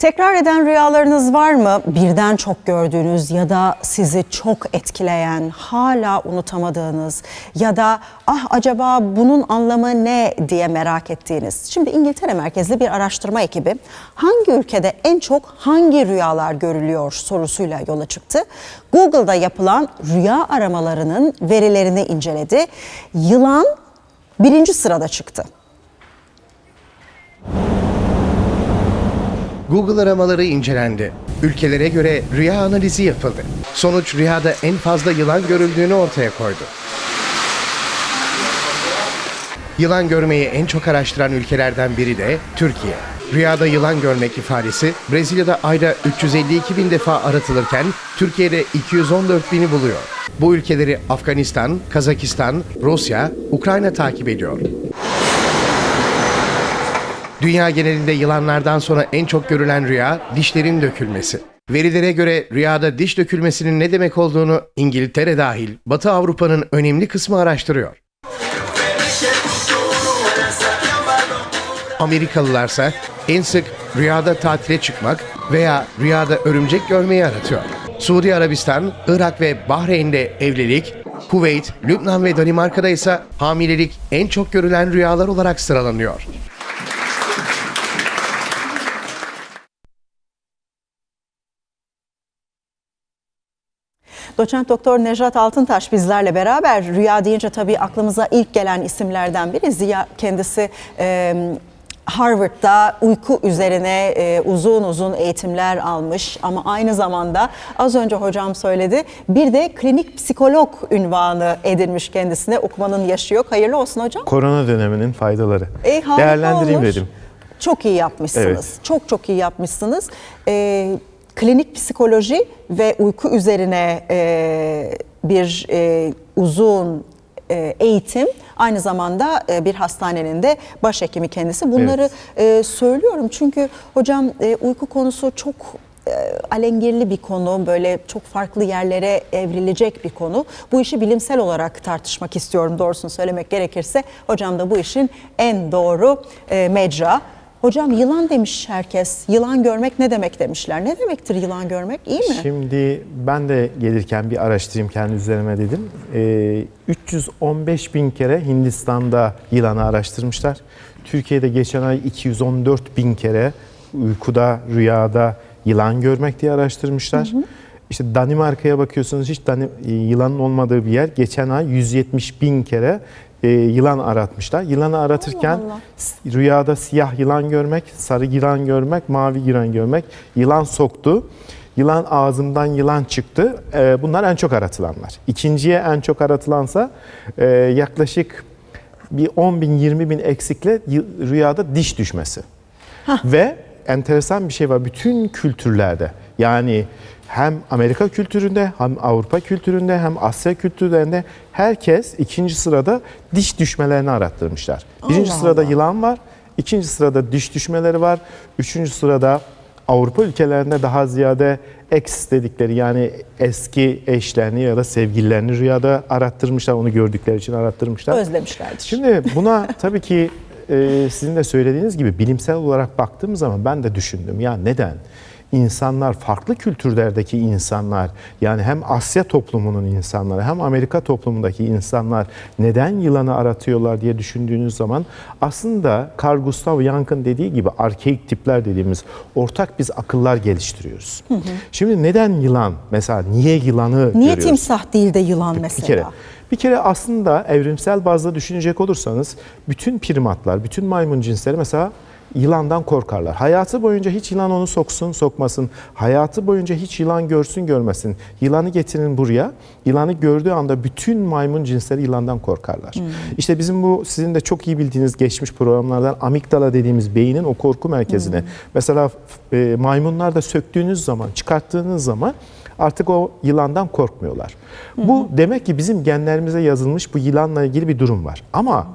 Tekrar eden rüyalarınız var mı? Birden çok gördüğünüz ya da sizi çok etkileyen, hala unutamadığınız ya da ah acaba bunun anlamı ne diye merak ettiğiniz. Şimdi İngiltere merkezli bir araştırma ekibi hangi ülkede en çok hangi rüyalar görülüyor sorusuyla yola çıktı. Google'da yapılan rüya aramalarının verilerini inceledi. Yılan birinci sırada çıktı. Google aramaları incelendi. Ülkelere göre rüya analizi yapıldı. Sonuç rüyada en fazla yılan görüldüğünü ortaya koydu. Yılan görmeyi en çok araştıran ülkelerden biri de Türkiye. Rüyada yılan görmek ifadesi Brezilya'da ayda 352 bin defa aratılırken Türkiye'de 214 bini buluyor. Bu ülkeleri Afganistan, Kazakistan, Rusya, Ukrayna takip ediyor. Dünya genelinde yılanlardan sonra en çok görülen rüya dişlerin dökülmesi. Verilere göre rüyada diş dökülmesinin ne demek olduğunu İngiltere dahil Batı Avrupa'nın önemli kısmı araştırıyor. Amerikalılarsa en sık rüyada tatile çıkmak veya rüyada örümcek görmeyi aratıyor. Suudi Arabistan, Irak ve Bahreyn'de evlilik, Kuveyt, Lübnan ve Danimarka'da ise hamilelik en çok görülen rüyalar olarak sıralanıyor. Doçent Doktor Nejat Altıntaş bizlerle beraber rüya deyince tabii aklımıza ilk gelen isimlerden biri Ziya kendisi e, Harvard'da uyku üzerine e, uzun uzun eğitimler almış ama aynı zamanda az önce hocam söyledi bir de klinik psikolog ünvanı edinmiş kendisine okumanın yaşı yok. Hayırlı olsun hocam. Korona döneminin faydaları. E, Değerlendireyim olur. dedim. Çok iyi yapmışsınız. Evet. Çok çok iyi yapmışsınız. Ee, klinik psikoloji ve uyku üzerine e, bir e, uzun e, eğitim. Aynı zamanda e, bir hastanenin de başhekimi kendisi. Bunları e, söylüyorum çünkü hocam e, uyku konusu çok e, alengirli bir konu, böyle çok farklı yerlere evrilecek bir konu. Bu işi bilimsel olarak tartışmak istiyorum doğrusunu söylemek gerekirse. Hocam da bu işin en doğru e, mecra. Hocam yılan demiş herkes. Yılan görmek ne demek demişler. Ne demektir yılan görmek? İyi mi? Şimdi ben de gelirken bir araştırayım kendi üzerime dedim. Ee, 315 bin kere Hindistan'da yılanı araştırmışlar. Türkiye'de geçen ay 214 bin kere uykuda, rüyada yılan görmek diye araştırmışlar. İşte Danimarka'ya bakıyorsunuz hiç Dani- yılanın olmadığı bir yer. Geçen ay 170 bin kere e, yılan aratmışlar. Yılanı aratırken Allah Allah. rüyada siyah yılan görmek, sarı yılan görmek, mavi yılan görmek, yılan soktu. Yılan ağzımdan yılan çıktı. Ee, bunlar en çok aratılanlar. İkinciye en çok aratılansa e, yaklaşık bir 10 bin 20 bin eksikle rüyada diş düşmesi. Ve enteresan bir şey var. Bütün kültürlerde yani hem Amerika kültüründe hem Avrupa kültüründe hem Asya kültürlerinde herkes ikinci sırada diş düşmelerini arattırmışlar. Birinci Allah sırada Allah. yılan var. ikinci sırada diş düşmeleri var. Üçüncü sırada Avrupa ülkelerinde daha ziyade ex dedikleri yani eski eşlerini ya da sevgililerini rüyada arattırmışlar. Onu gördükleri için arattırmışlar. Özlemişlerdir. Şimdi buna tabii ki e, sizin de söylediğiniz gibi bilimsel olarak baktığım zaman ben de düşündüm. Ya neden? İnsanlar, farklı kültürlerdeki insanlar, yani hem Asya toplumunun insanları hem Amerika toplumundaki insanlar neden yılanı aratıyorlar diye düşündüğünüz zaman aslında Carl Gustav Jung'ın dediği gibi arkeik tipler dediğimiz ortak biz akıllar geliştiriyoruz. Şimdi neden yılan? Mesela niye yılanı Niye görüyoruz? timsah değil de yılan mesela? Bir kere. Bir kere aslında evrimsel bazda düşünecek olursanız bütün primatlar, bütün maymun cinsleri mesela yılandan korkarlar. Hayatı boyunca hiç yılan onu soksun, sokmasın. Hayatı boyunca hiç yılan görsün, görmesin. Yılanı getirin buraya. Yılanı gördüğü anda bütün maymun cinsleri yılandan korkarlar. İşte bizim bu sizin de çok iyi bildiğiniz geçmiş programlardan amigdala dediğimiz beynin o korku merkezine. Mesela e, maymunlarda söktüğünüz zaman, çıkarttığınız zaman artık o yılandan korkmuyorlar. Bu demek ki bizim genlerimize yazılmış bu yılanla ilgili bir durum var. Ama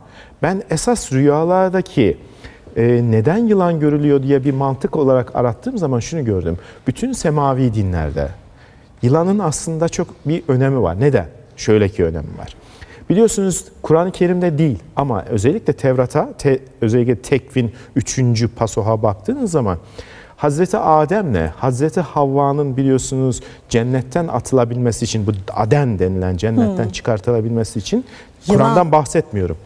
ben esas rüyalardaki e, neden yılan görülüyor diye bir mantık olarak arattığım zaman şunu gördüm. Bütün semavi dinlerde yılanın aslında çok bir önemi var. Neden? Şöyle ki önemi var. Biliyorsunuz Kur'an-ı Kerim'de değil ama özellikle Tevrat'a, te- özellikle Tekvin 3. pasoha baktığınız zaman Hazreti Adem'le Hazreti Havva'nın biliyorsunuz cennetten atılabilmesi için bu Aden denilen cennetten çıkartılabilmesi için. Kur'an'dan bahsetmiyorum.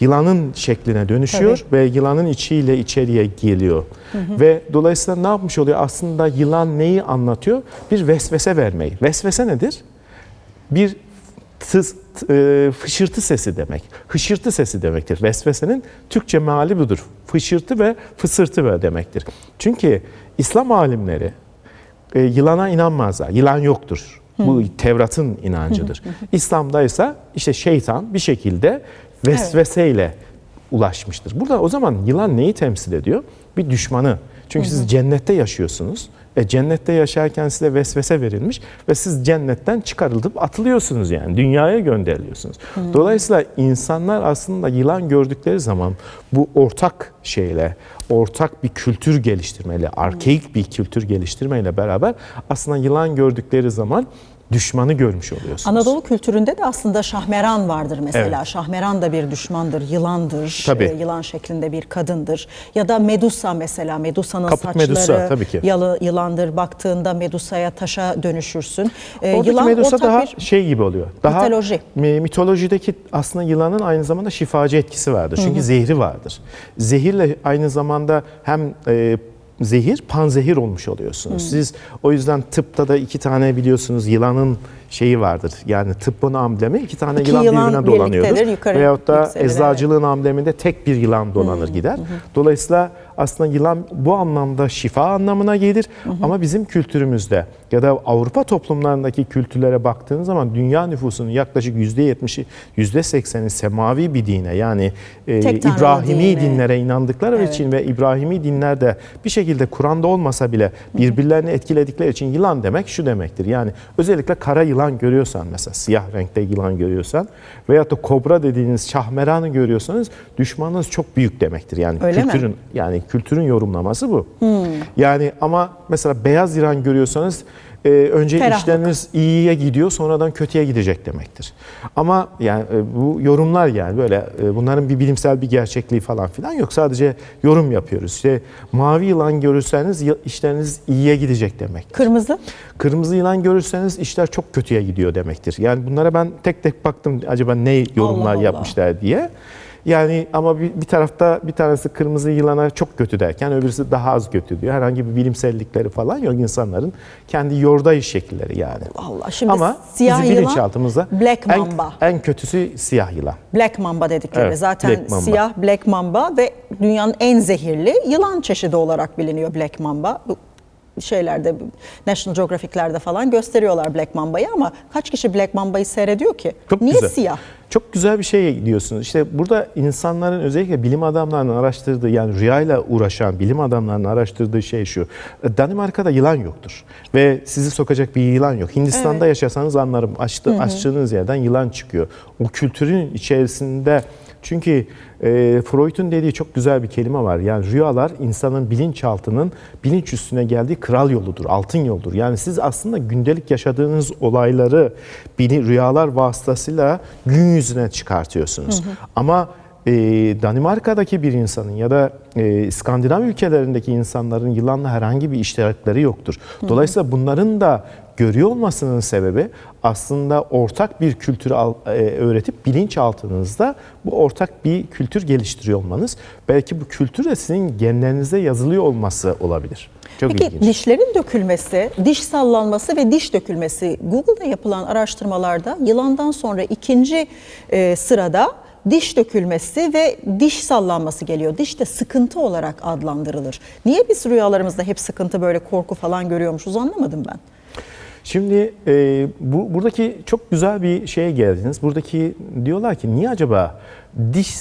Yılanın şekline dönüşüyor ve yılanın içiyle içeriye geliyor. Ve dolayısıyla ne yapmış oluyor? Aslında yılan neyi anlatıyor? Bir vesvese vermeyi. Vesvese nedir? Bir tız, t- e, fışırtı sesi demek. Hışırtı sesi demektir. Vesvesenin Türkçe meali budur. Fışırtı ve fısırtı ve demektir. Çünkü İslam alimleri e, yılana inanmazlar. Yılan yoktur. Bu Tevrat'ın inancıdır. İslam'da ise işte şeytan bir şekilde vesveseyle ulaşmıştır. Burada o zaman yılan neyi temsil ediyor? Bir düşmanı. Çünkü siz cennette yaşıyorsunuz. E, cennette yaşarken size vesvese verilmiş ve siz cennetten çıkarılıp atılıyorsunuz yani. Dünyaya gönderiliyorsunuz. Dolayısıyla insanlar aslında yılan gördükleri zaman bu ortak şeyle, ortak bir kültür geliştirmeyle, arkeik bir kültür geliştirmeyle beraber aslında yılan gördükleri zaman düşmanı görmüş oluyorsunuz. Anadolu kültüründe de aslında şahmeran vardır mesela. Evet. Şahmeran da bir düşmandır, yılandır. Tabii. e, yılan şeklinde bir kadındır. Ya da Medusa mesela. Medusa'nın Kaput saçları Medusa, tabii ki. yalı, yılandır. Baktığında Medusa'ya taşa dönüşürsün. E, Oradaki yılan Medusa daha bir şey gibi oluyor. Daha mitoloji. mi- mitolojideki aslında yılanın aynı zamanda şifacı etkisi vardır. Çünkü zehri vardır. Zehirle aynı zamanda hem e, zehir panzehir olmuş oluyorsunuz. Siz o yüzden tıpta da iki tane biliyorsunuz yılanın şeyi vardır. Yani tıbbın amblemi iki tane İki yılan, yılan birbirine dolanıyordur. yukarı Veyahut da yükselir, evet. eczacılığın ambleminde tek bir yılan dolanır gider. Dolayısıyla aslında yılan bu anlamda şifa anlamına gelir. Ama bizim kültürümüzde ya da Avrupa toplumlarındaki kültürlere baktığınız zaman dünya nüfusunun yaklaşık %70'i, %80'i semavi bir dine yani e, İbrahimi dine. dinlere inandıkları Evet. için ve İbrahimi dinlerde bir şekilde Kur'an'da olmasa bile birbirlerini etkiledikleri için yılan demek şu demektir. Yani özellikle kara yılan görüyorsan mesela siyah renkte yılan görüyorsan veyahut da kobra dediğiniz şahmeranı görüyorsanız düşmanınız çok büyük demektir. Yani Öyle mi? Kültürün yani kültürün yorumlaması bu. Yani ama mesela beyaz yılan görüyorsanız e, önce Ferahlık. işleriniz iyiye gidiyor sonradan kötüye gidecek demektir. Ama yani e, bu yorumlar yani böyle e, bunların bir bilimsel bir gerçekliği falan filan yok. Sadece yorum yapıyoruz. İşte mavi yılan görürseniz işleriniz iyiye gidecek demek. kırmızı. Kırmızı yılan görürseniz işler çok kötüye gidiyor demektir. Yani bunlara ben tek tek baktım acaba ne yorumlar Allah. yapmışlar diye. Yani ama bir, bir tarafta bir tanesi kırmızı yılana çok kötü derken öbürsü daha az kötü diyor. Herhangi bir bilimsellikleri falan yok insanların kendi yordayış şekilleri yani. Allah şimdi Ama siyah yılan bilinçaltımızda Black en, Mamba. en kötüsü siyah yılan. Black Mamba dedikleri. Evet, Zaten Black Mamba. siyah Black Mamba ve dünyanın en zehirli yılan çeşidi olarak biliniyor Black Mamba. Şeylerde National Geographic'lerde falan gösteriyorlar Black Mamba'yı ama kaç kişi Black Mamba'yı seyrediyor ki? Çok Niye güzel. siyah? Çok güzel bir şeye gidiyorsunuz. İşte burada insanların özellikle bilim adamlarının araştırdığı yani rüyayla uğraşan bilim adamlarının araştırdığı şey şu. Danimarka'da yılan yoktur. Ve sizi sokacak bir yılan yok. Hindistan'da yaşasanız anlarım. Açtı, açtığınız yerden yılan çıkıyor. O kültürün içerisinde çünkü e, Freud'un dediği çok güzel bir kelime var. Yani rüyalar insanın bilinçaltının bilinç üstüne geldiği kral yoludur, altın yoldur. Yani siz aslında gündelik yaşadığınız olayları rüyalar vasıtasıyla gün yüzüne çıkartıyorsunuz. Ama e, Danimarka'daki bir insanın ya da e, İskandinav ülkelerindeki insanların yılanla herhangi bir iştirakları yoktur. Dolayısıyla bunların da görüyor olmasının sebebi aslında ortak bir kültürü e, öğretip bilinçaltınızda bu ortak bir kültür geliştiriyor olmanız. Belki bu kültür de sizin genlerinizde yazılıyor olması olabilir. Çok Peki ilginç. dişlerin dökülmesi, diş sallanması ve diş dökülmesi Google'da yapılan araştırmalarda yılandan sonra ikinci e, sırada diş dökülmesi ve diş sallanması geliyor. Diş de sıkıntı olarak adlandırılır. Niye biz rüyalarımızda hep sıkıntı böyle korku falan görüyormuşuz anlamadım ben. Şimdi e, bu buradaki çok güzel bir şeye geldiniz. Buradaki diyorlar ki niye acaba diş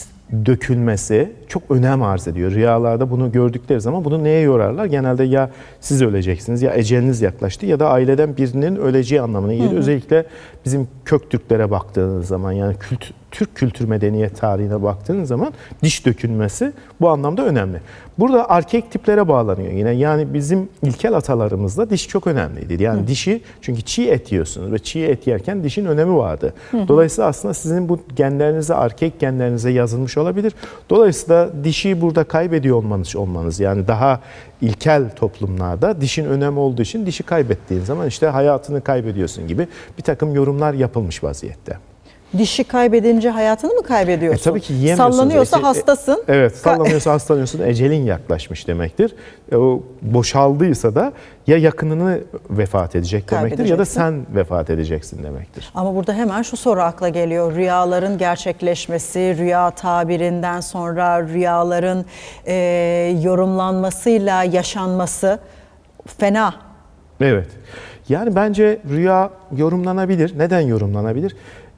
dökülmesi çok önem arz ediyor. Rüyalarda bunu gördükleri zaman bunu neye yorarlar? Genelde ya siz öleceksiniz ya eceliniz yaklaştı ya da aileden birinin öleceği anlamına gelir. Özellikle bizim kök Türklere baktığınız zaman yani kült Türk kültür medeniyet tarihine baktığınız zaman diş dökülmesi bu anlamda önemli. Burada arkeik tiplere bağlanıyor yine. Yani bizim ilkel atalarımızda diş çok önemliydi. Yani dişi çünkü çiğ et yiyorsunuz ve çiğ et yerken dişin önemi vardı. Dolayısıyla aslında sizin bu genlerinize, arkeik genlerinize yazılmış olabilir. Dolayısıyla dişi burada kaybediyor olmanız, olmanız yani daha ilkel toplumlarda dişin önemi olduğu için dişi kaybettiğin zaman işte hayatını kaybediyorsun gibi bir takım yorumlar yapılmış vaziyette. Dişi kaybedince hayatını mı kaybediyorsun? E tabii ki yiyemiyorsunuz. Sallanıyorsa Ece- hastasın. Evet, Ka- sallanıyorsa hastalanıyorsun, ecelin yaklaşmış demektir. E, o boşaldıysa da ya yakınını vefat edecek demektir ya da sen vefat edeceksin demektir. Ama burada hemen şu soru akla geliyor. Rüyaların gerçekleşmesi, rüya tabirinden sonra rüyaların e, yorumlanmasıyla yaşanması fena. Evet. Yani bence rüya yorumlanabilir. Neden yorumlanabilir?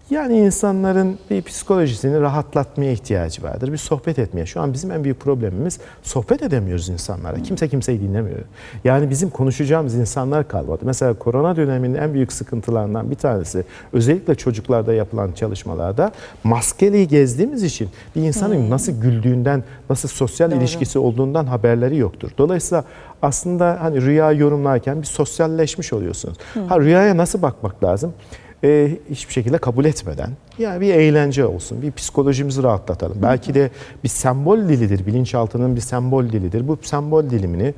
Yani insanların bir psikolojisini rahatlatmaya ihtiyacı vardır. Bir sohbet etmeye. Şu an bizim en büyük problemimiz sohbet edemiyoruz insanlara. Kimse kimseyi dinlemiyor. Yani bizim konuşacağımız insanlar kalmadı. Mesela korona döneminin en büyük sıkıntılarından bir tanesi özellikle çocuklarda yapılan çalışmalarda maskeli gezdiğimiz için bir insanın nasıl güldüğünden, nasıl sosyal ilişkisi olduğundan haberleri yoktur. Dolayısıyla aslında hani rüya yorumlarken bir sosyalleşmiş oluyorsunuz. Ha rüyaya nasıl bakmak lazım? E, hiçbir şekilde kabul etmeden yani bir eğlence olsun, bir psikolojimizi rahatlatalım. Belki de bir sembol dilidir, bilinçaltının bir sembol dilidir. Bu sembol dilimini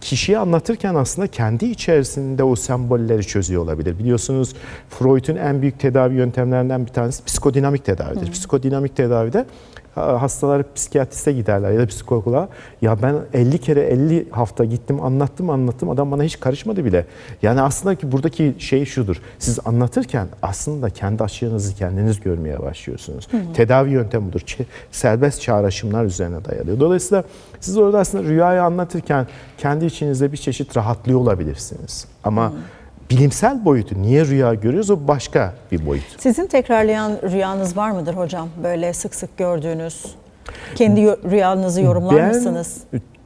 kişiye anlatırken aslında kendi içerisinde o sembolleri çözüyor olabilir. Biliyorsunuz Freud'un en büyük tedavi yöntemlerinden bir tanesi psikodinamik tedavidir. Psikodinamik tedavide hastalar psikiyatriste giderler ya da psikoloğa. Ya ben 50 kere 50 hafta gittim anlattım anlattım adam bana hiç karışmadı bile. Yani aslında ki buradaki şey şudur. Siz anlatırken aslında kendi açığınızı kendiniz görmeye başlıyorsunuz. Tedavi yöntemi budur. Serbest çağrışımlar üzerine dayalı. Dolayısıyla siz orada aslında rüyayı anlatırken kendi içinizde bir çeşit rahatlıyor olabilirsiniz. Ama bilimsel boyutu niye rüya görüyoruz o başka bir boyut. Sizin tekrarlayan rüyanız var mıdır hocam? Böyle sık sık gördüğünüz. Kendi rüyanızı yorumlar ben mısınız?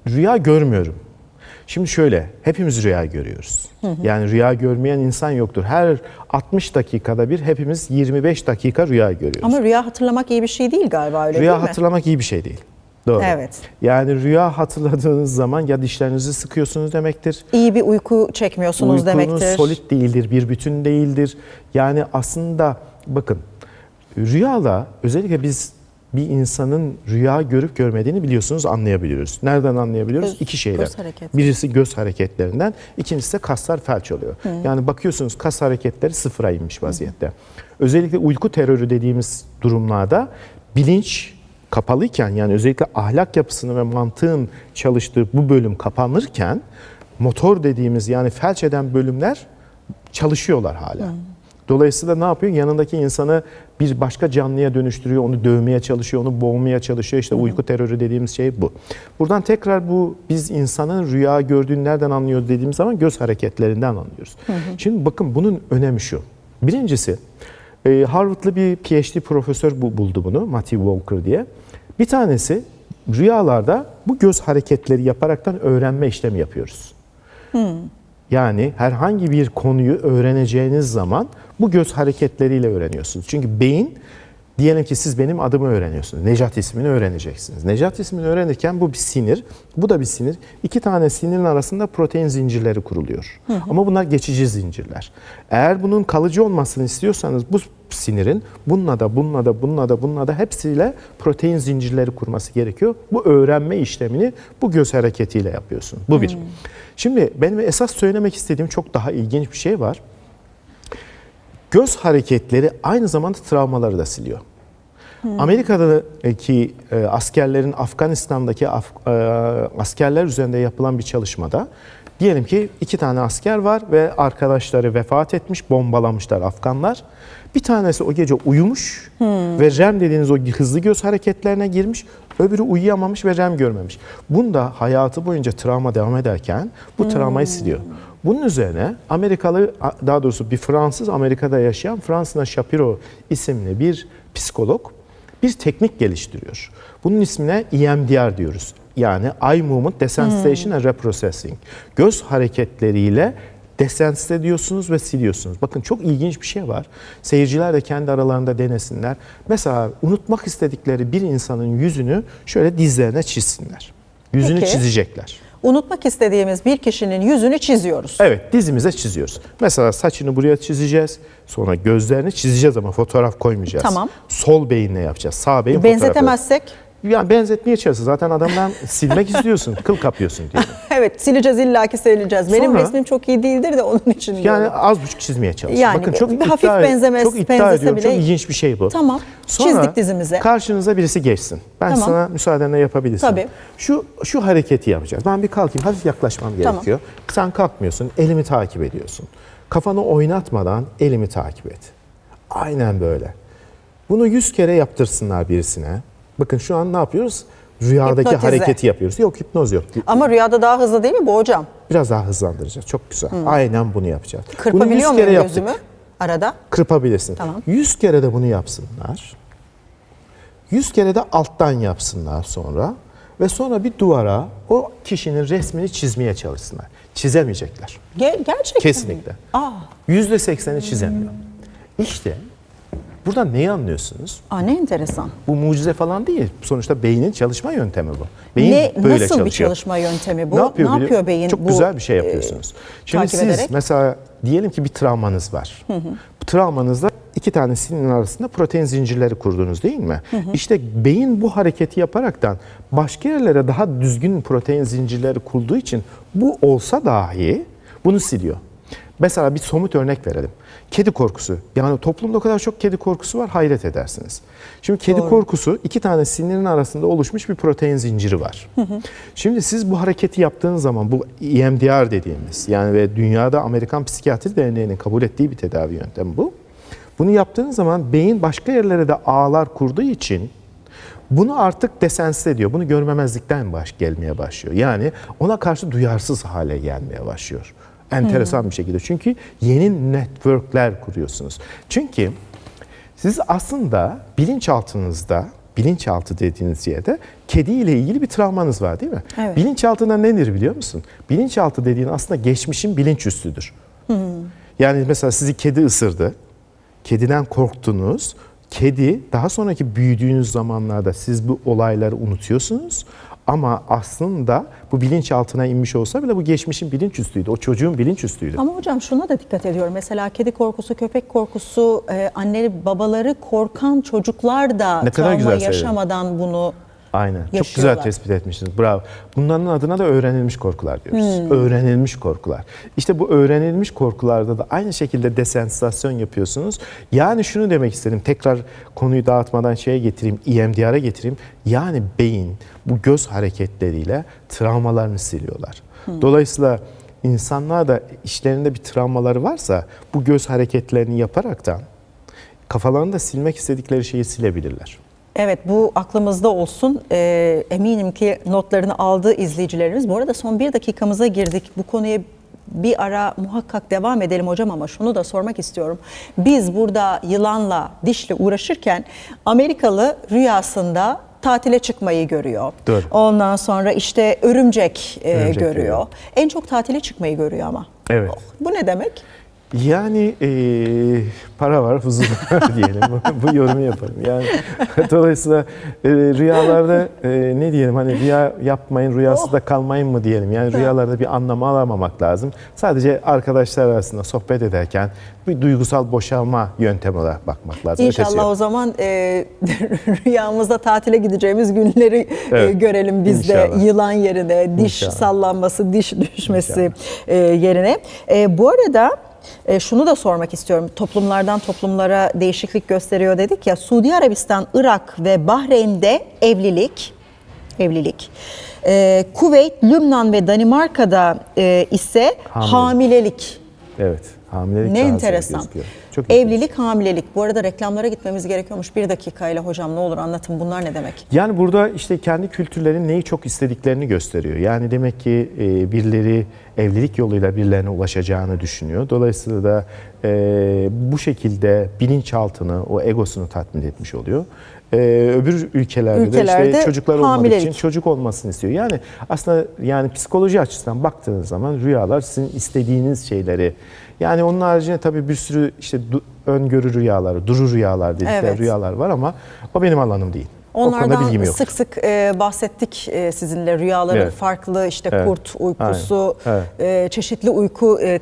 rüya görmüyorum. Şimdi şöyle, hepimiz rüya görüyoruz. Yani rüya görmeyen insan yoktur. Her 60 dakikada bir hepimiz 25 dakika rüya görüyoruz. Ama rüya hatırlamak iyi bir şey değil galiba öyle rüya değil mi? hatırlamak iyi bir şey değil. Doğru. Evet. Yani rüya hatırladığınız zaman ya dişlerinizi sıkıyorsunuz demektir. İyi bir uyku çekmiyorsunuz Uykunuz demektir. solid değildir, bir bütün değildir. Yani aslında bakın rüyada özellikle biz bir insanın rüya görüp görmediğini biliyorsunuz anlayabiliyoruz. Nereden anlayabiliyoruz? Göz- İki şeyler. göz hareketi. Birisi göz hareketlerinden, ikincisi de kaslar felç oluyor. Yani bakıyorsunuz kas hareketleri sıfıra inmiş vaziyette. Özellikle uyku terörü dediğimiz durumlarda bilinç kapalıyken yani özellikle ahlak yapısını ve mantığın çalıştığı bu bölüm kapanırken motor dediğimiz yani felç eden bölümler çalışıyorlar hala. Dolayısıyla ne yapıyor? Yanındaki insanı bir başka canlıya dönüştürüyor, onu dövmeye çalışıyor, onu boğmaya çalışıyor. İşte uyku terörü dediğimiz şey bu. Buradan tekrar bu biz insanın rüya gördüğünü nereden anlıyoruz dediğimiz zaman göz hareketlerinden anlıyoruz. Şimdi bakın bunun önemi şu. Birincisi e, Harvard'lı bir PhD profesör bu, buldu bunu, Matthew Walker diye. Bir tanesi rüyalarda bu göz hareketleri yaparaktan öğrenme işlemi yapıyoruz. Yani herhangi bir konuyu öğreneceğiniz zaman bu göz hareketleriyle öğreniyorsunuz. Çünkü beyin diyelim ki siz benim adımı öğreniyorsunuz. Necat ismini öğreneceksiniz. Necat ismini öğrenirken bu bir sinir, bu da bir sinir. İki tane sinirin arasında protein zincirleri kuruluyor. Ama bunlar geçici zincirler. Eğer bunun kalıcı olmasını istiyorsanız bu sinirin bununla da bununla da bununla da bununla da hepsiyle protein zincirleri kurması gerekiyor. Bu öğrenme işlemini bu göz hareketiyle yapıyorsun. Bu bir. Şimdi benim esas söylemek istediğim çok daha ilginç bir şey var. Göz hareketleri aynı zamanda travmaları da siliyor. Amerika'daki e, askerlerin Afganistan'daki Af- e, askerler üzerinde yapılan bir çalışmada diyelim ki iki tane asker var ve arkadaşları vefat etmiş, bombalamışlar Afganlar. Bir tanesi o gece uyumuş ve REM dediğiniz o hızlı göz hareketlerine girmiş. Öbürü uyuyamamış ve REM görmemiş. Bunda hayatı boyunca travma devam ederken bu travmayı siliyor. Bunun üzerine Amerikalı, daha doğrusu bir Fransız Amerika'da yaşayan Fransina Shapiro isimli bir psikolog bir teknik geliştiriyor. Bunun ismine EMDR diyoruz. Yani Eye Movement Desensitization and Reprocessing. Göz hareketleriyle desensize ediyorsunuz ve siliyorsunuz. Bakın çok ilginç bir şey var. Seyirciler de kendi aralarında denesinler. Mesela unutmak istedikleri bir insanın yüzünü şöyle dizlerine çizsinler. Yüzünü Peki. çizecekler. Unutmak istediğimiz bir kişinin yüzünü çiziyoruz. Evet dizimize çiziyoruz. Mesela saçını buraya çizeceğiz. Sonra gözlerini çizeceğiz ama fotoğraf koymayacağız. Tamam. Sol beyinle yapacağız. Sağ beyin fotoğrafı. Yani benzetmeye çalışıyorsun. Zaten adamdan silmek istiyorsun. Kıl kapıyorsun diye. evet sileceğiz illaki sileceğiz. Benim Sonra- resmim çok iyi değildir de onun için Yani diyorum. az buçuk çizmeye çalış. Yani Bakın çok bir iddia, hafif benzemez- çok iddia benzese ediyorum. bile- Çok ilginç bir şey bu. Tamam. Çizdik dizimize. Karşınıza birisi geçsin. Ben Tamam. sana müsaadenle yapabilirsin. Tabii. Şu şu hareketi yapacağız. Ben bir kalkayım. Hafif yaklaşmam gerekiyor. Sen kalkmıyorsun. Elimi takip ediyorsun. Kafanı oynatmadan elimi takip et. Aynen böyle. Bunu yüz kere yaptırsınlar birisine. Bakın şu an ne yapıyoruz? Rüyadaki Hipnotize. hareketi yapıyoruz. Yok hipnoz yok. Ama rüyada daha hızlı değil mi bu hocam? Biraz daha hızlandıracağız. Çok güzel. Aynen bunu yapacağız. Bunu Kırpabiliyor 100 muyum kere yaptık. gözümü arada? Kırpabilirsin. Tamam. 100 kere de bunu yapsınlar. 100 kere de alttan yapsınlar sonra. Ve sonra bir duvara o kişinin resmini çizmeye çalışsınlar. Çizemeyecekler. Ge- gerçekten. Kesinlikle. Aa, Yüzde sekseni çizemiyor. İşte buradan neyi anlıyorsunuz? aa ne enteresan. Bu mucize falan değil. Sonuçta beynin çalışma yöntemi bu. Beyin ne böyle nasıl bir çalışıyor. çalışma yöntemi bu? Ne yapıyor, biliyor- beyin Çok bu? güzel bir şey e, yapıyorsunuz. Şimdi takip siz ederek? mesela diyelim ki bir travmanız var. Bu travmanızda iki tane sinir arasında protein zincirleri kurdunuz değil mi? İşte beyin bu hareketi yaparaktan başka yerlere daha düzgün protein zincirleri kurduğu için bu olsa dahi bunu siliyor. Mesela bir somut örnek verelim. Kedi korkusu. Yani toplumda o kadar çok kedi korkusu var hayret edersiniz. Şimdi kedi Doğru. korkusu iki tane sinirin arasında oluşmuş bir protein zinciri var. Şimdi siz bu hareketi yaptığınız zaman bu EMDR dediğimiz yani ve dünyada Amerikan Psikiyatri Derneği'nin kabul ettiği bir tedavi yöntemi bu. Bunu yaptığınız zaman beyin başka yerlere de ağlar kurduğu için bunu artık desensiz ediyor. Bunu görmemezlikten baş gelmeye başlıyor. Yani ona karşı duyarsız hale gelmeye başlıyor. Enteresan bir şekilde. Çünkü yeni networkler kuruyorsunuz. Çünkü siz aslında bilinçaltınızda, bilinçaltı dediğiniz yerde kedi ile ilgili bir travmanız var değil mi? Evet. Bilinçaltında nedir biliyor musun? Bilinçaltı dediğin aslında geçmişin bilinç üstüdür. Yani mesela sizi kedi ısırdı. Kediden korktunuz. Kedi daha sonraki büyüdüğünüz zamanlarda siz bu olayları unutuyorsunuz. Ama aslında bu bilinçaltına inmiş olsa bile bu geçmişin bilinç üstüydü. O çocuğun bilinç üstüydü. Ama hocam şuna da dikkat ediyorum. Mesela kedi korkusu, köpek korkusu, e, anneleri babaları korkan çocuklar da Ne kadar travma güzel yaşamadan bunu Aynen. Çok güzel tespit etmişsiniz. Bravo. Bunların adına da öğrenilmiş korkular diyoruz. Hmm. Öğrenilmiş korkular. İşte bu öğrenilmiş korkularda da aynı şekilde desensitizasyon yapıyorsunuz. Yani şunu demek istedim. Tekrar konuyu dağıtmadan şeye getireyim, EMDR'a getireyim. Yani beyin bu göz hareketleriyle travmalarını siliyorlar. Hmm. Dolayısıyla insanlar da işlerinde bir travmaları varsa bu göz hareketlerini yaparaktan kafalarında silmek istedikleri şeyi silebilirler. Evet bu aklımızda olsun. Ee, eminim ki notlarını aldı izleyicilerimiz. Bu arada son bir dakikamıza girdik. Bu konuya bir ara muhakkak devam edelim hocam ama şunu da sormak istiyorum. Biz burada yılanla, dişle uğraşırken Amerikalı rüyasında tatile çıkmayı görüyor. Doğru. Ondan sonra işte örümcek, e, Örümcek görüyor. görüyor. En çok tatile çıkmayı görüyor ama. Evet. Bu ne demek? Yani eee, para var, huzur var diyelim. Bu- yorumu yaparım. Yani dolayısıyla eee, rüyalarda eee, ne diyelim hani rüya yapmayın, rüyasında kalmayın mı diyelim. Yani rüyalarda bir anlamı alamamak lazım. Sadece arkadaşlar arasında sohbet ederken bir duygusal boşalma yöntemi olarak bakmak lazım. İnşallah o zaman e, rüyamızda tatile gideceğimiz günleri e, Evet, görelim biz de yılan yerine, diş İnşallah. sallanması, diş düşmesi e, yerine. E, bu arada e, şunu da sormak istiyorum. Toplumlardan toplumlara değişiklik gösteriyor dedik ya. Suudi Arabistan, Irak ve Bahreyn'de evlilik evlilik. E, Kuveyt, Lübnan ve Danimarka'da e, ise Hamilelik. hamilelik. Evet. Hamilelik Ne enteresan. Çok ilginç. Evlilik, hamilelik. Bu arada reklamlara gitmemiz gerekiyormuş. Bir dakikayla hocam ne olur anlatın bunlar ne demek? Yani burada işte kendi kültürlerin neyi çok istediklerini gösteriyor. Yani demek ki e, birileri evlilik yoluyla birilerine ulaşacağını düşünüyor. Dolayısıyla da e, bu şekilde bilinçaltını, o egosunu tatmin etmiş oluyor. e, öbür ülkelerde, de Ülkelerde işte çocuklar olmadığı için çocuk olmasını istiyor. Yani aslında yani psikoloji açısından baktığınız zaman rüyalar sizin istediğiniz şeyleri yani onun haricinde tabii bir sürü işte öngörü rüyaları, duru rüyalar dedikleri Evet. rüyalar var ama o benim alanım değil. Onlardan sık sık e, bahsettik e, sizinle rüyaların Evet. farklı işte Evet. kurt uykusu, Aynen. e, çeşitli uyku e,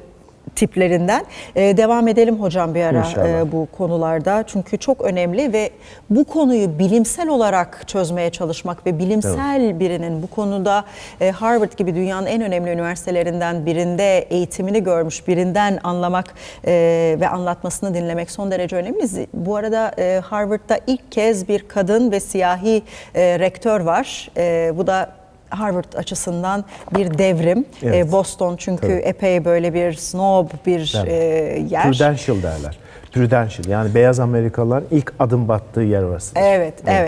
tiplerinden. E, devam edelim hocam bir ara e, bu konularda. Çünkü çok önemli ve bu konuyu bilimsel olarak çözmeye çalışmak ve bilimsel birinin bu konuda e, Harvard gibi dünyanın en önemli üniversitelerinden birinde eğitimini görmüş birinden anlamak e, ve anlatmasını dinlemek son derece önemli. Bu arada e, Harvard'da ilk kez bir kadın ve siyahi e, rektör var. E, bu da Harvard açısından bir devrim. Evet. E, Boston çünkü Tabii. epey böyle bir snob bir Evet. e, yer. Prudential derler. Prudential yani beyaz Amerikalıların ilk adım battığı yer orası. Evet, evet.